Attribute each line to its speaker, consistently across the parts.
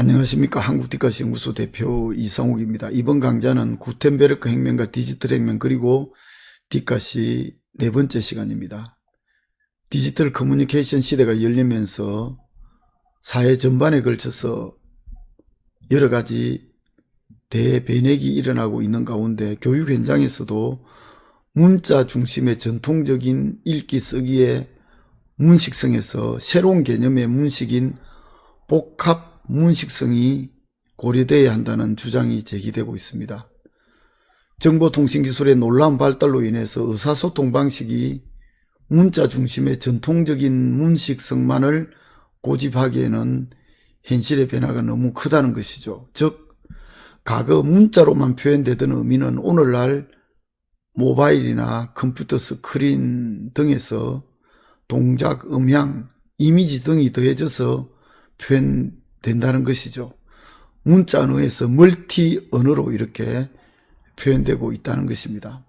Speaker 1: 안녕하십니까. 한국디카시 연구소 대표 이성욱입니다. 이번 강좌는 구텐베르크 혁명과 디지털 혁명 그리고 디카시 네 번째 시간입니다. 디지털 커뮤니케이션 시대가 열리면서 사회 전반에 걸쳐서 여러 가지 대변혁이 일어나고 있는 가운데 교육 현장에서도 문자 중심의 전통적인 읽기 쓰기의 문식성에서 새로운 개념의 문식인 복합 문식성이 고려되어야 한다는 주장이 제기되고 있습니다. 정보통신기술의 놀라운 발달로 인해서 의사소통 방식이 문자 중심의 전통적인 문식성만을 고집하기에는 현실의 변화가 너무 크다는 것이죠. 즉, 과거 문자로만 표현되던 의미는 오늘날 모바일이나 컴퓨터 스크린 등에서 동작, 음향, 이미지 등이 더해져서 표현 된다는 것이죠. 문자 언어에서 멀티 언어로 이렇게 표현되고 있다는 것입니다.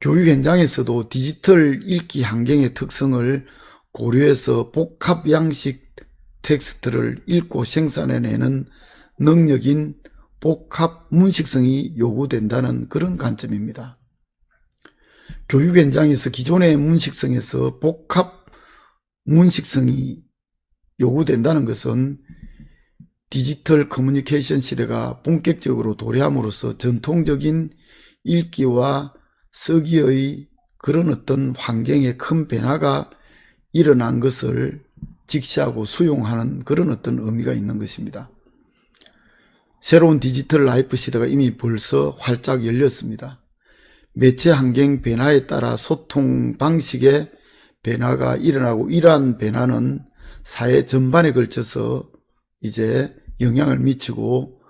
Speaker 1: 교육 현장에서도 디지털 읽기 환경의 특성을 고려해서 복합 양식 텍스트를 읽고 생산해내는 능력인 복합 문식성이 요구된다는 그런 관점입니다. 교육 현장에서 기존의 문식성에서 복합 문식성이 요구된다는 것은 디지털 커뮤니케이션 시대가 본격적으로 도래함으로써 전통적인 읽기와 쓰기의 그런 어떤 환경에 큰 변화가 일어난 것을 직시하고 수용하는 그런 어떤 의미가 있는 것입니다. 새로운 디지털 라이프 시대가 이미 벌써 활짝 열렸습니다. 매체 환경 변화에 따라 소통 방식의 변화가 일어나고 이러한 변화는 사회 전반에 걸쳐서 이제 영향을 미치고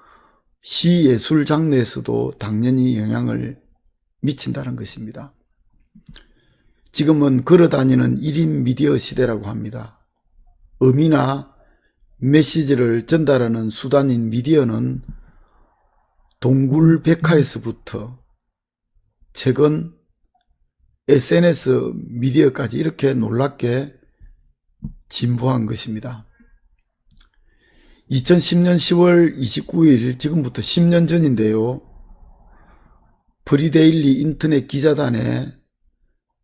Speaker 1: 시예술 장르에서도 당연히 영향을 미친다는 것입니다. 지금은 걸어다니는 1인 미디어 시대라고 합니다. 의미나 메시지를 전달하는 수단인 미디어는 동굴 백화에서부터 최근 SNS 미디어까지 이렇게 놀랍게 진보한 것입니다. 2010년 10월 29일 지금부터 10년 전인데요. 프리데일리 인터넷 기자단의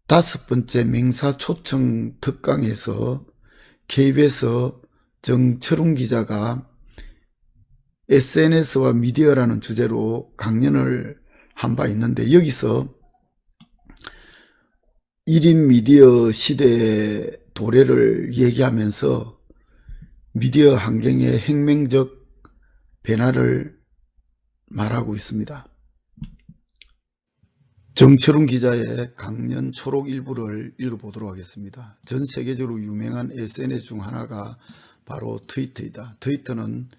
Speaker 1: 다섯 번째 맹사 초청 특강에서 KBS 정철웅 기자가 SNS와 미디어라는 주제로 강연을 한 바 있는데 여기서 1인 미디어 시대의 도래를 얘기하면서 미디어 환경의 혁명적 변화를 말하고 있습니다. 정철웅 기자의 강연 초록 일부를 읽어보도록 하겠습니다. 전 세계적으로 유명한 SNS 중 하나가 바로 트위터이다. 트위터는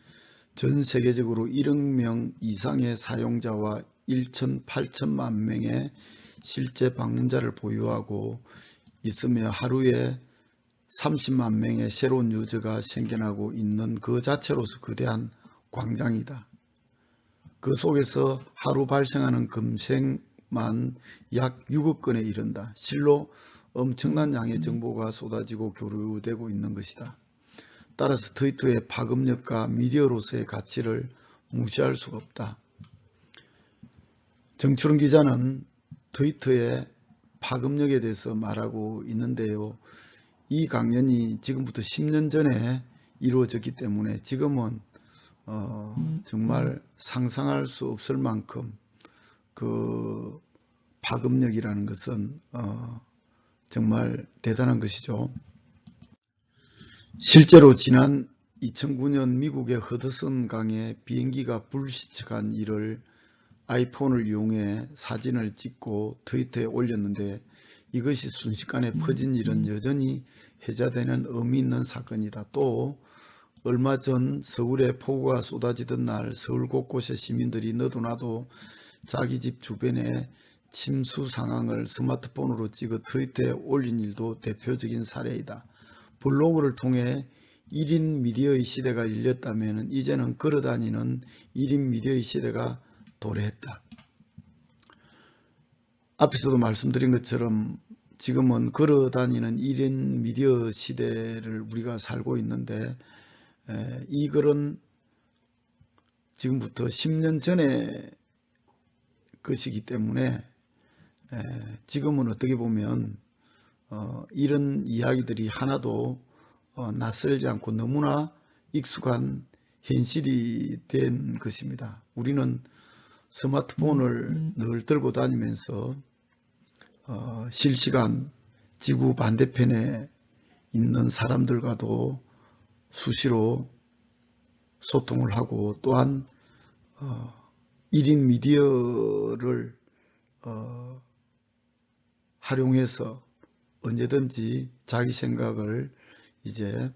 Speaker 1: 전 세계적으로 1억 명 이상의 사용자와 1천 8천만 명의 실제 방문자를 보유하고 있으며 하루에 30만 명의 새로운 유저가 생겨나고 있는 그 자체로서 거대한 광장이다. 그 속에서 하루 발생하는 검색만 약 6억 건에 이른다. 실로 엄청난 양의 정보가 쏟아지고 교류되고 있는 것이다. 따라서 트위터의 파급력과 미디어로서의 가치를 무시할 수가 없다. 정철은 기자는 트위터의 파급력에 대해서 말하고 있는데요. 이 강연이 지금부터 10년 전에 이루어졌기 때문에 지금은 어, 정말 상상할 수 없을 만큼 그 파급력이라는 것은 어, 정말 대단한 것이죠. 실제로 지난 2009년 미국의 허드슨 강에 비행기가 불시착한 일을 아이폰을 이용해 사진을 찍고 트위터에 올렸는데 이것이 순식간에 퍼진 일은 여전히 해자되는 의미 있는 사건이다. 또 얼마 전 서울에 폭우가 쏟아지던 날 서울 곳곳의 시민들이 너도나도 자기 집 주변의 침수 상황을 스마트폰으로 찍어 트위터에 올린 일도 대표적인 사례이다. 블로그를 통해 1인 미디어의 시대가 열렸다면 이제는 걸어다니는 1인 미디어의 시대가 도래했다. 앞에서도 말씀드린 것처럼 지금은 걸어다니는 1인 미디어 시대를 우리가 살고 있는데 이 글은 지금부터 10년 전에 것이기 때문에 에, 지금은 어떻게 보면 어, 이런 이야기들이 하나도 어, 낯설지 않고 너무나 익숙한 현실이 된 것입니다. 우리는 스마트폰을 늘 들고 다니면서 어, 실시간 지구 반대편에 있는 사람들과도 수시로 소통을 하고 또한 어, 1인 미디어를 어, 활용해서 언제든지 자기 생각을 이제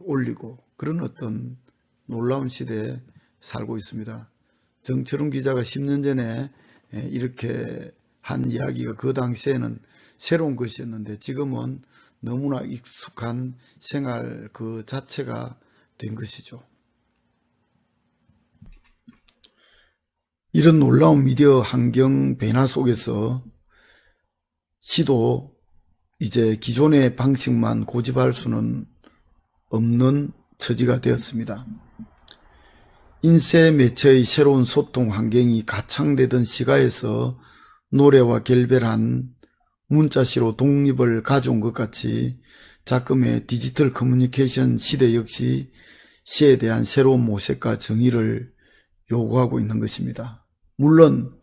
Speaker 1: 올리고 그런 어떤 놀라운 시대에 살고 있습니다. 정철웅 기자가 10년 전에 에, 이렇게 한 이야기가 그 당시에는 새로운 것이었는데 지금은 너무나 익숙한 생활 그 자체가 된 것이죠. 이런 놀라운 미디어 환경 변화 속에서 시도 이제 기존의 방식만 고집할 수는 없는 처지가 되었습니다. 인쇄 매체의 새로운 소통 환경이 가창되던 시가에서 노래와 결별한 문자시로 독립을 가져온 것 같이 작금의 디지털 커뮤니케이션 시대 역시 시에 대한 새로운 모색과 정의를 요구하고 있는 것입니다. 물론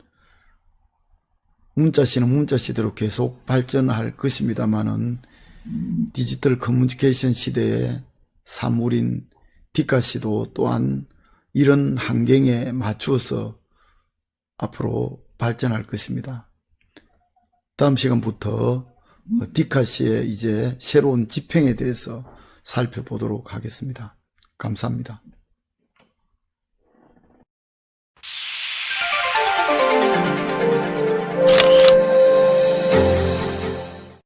Speaker 1: 문자시는 문자시대로 계속 발전할 것입니다만은 디지털 커뮤니케이션 시대의 사물인 디카시도 또한 이런 환경에 맞추어서 앞으로 발전할 것입니다. 다음 시간부터 디카시의 이제 새로운 집행에 대해서 살펴보도록 하겠습니다. 감사합니다.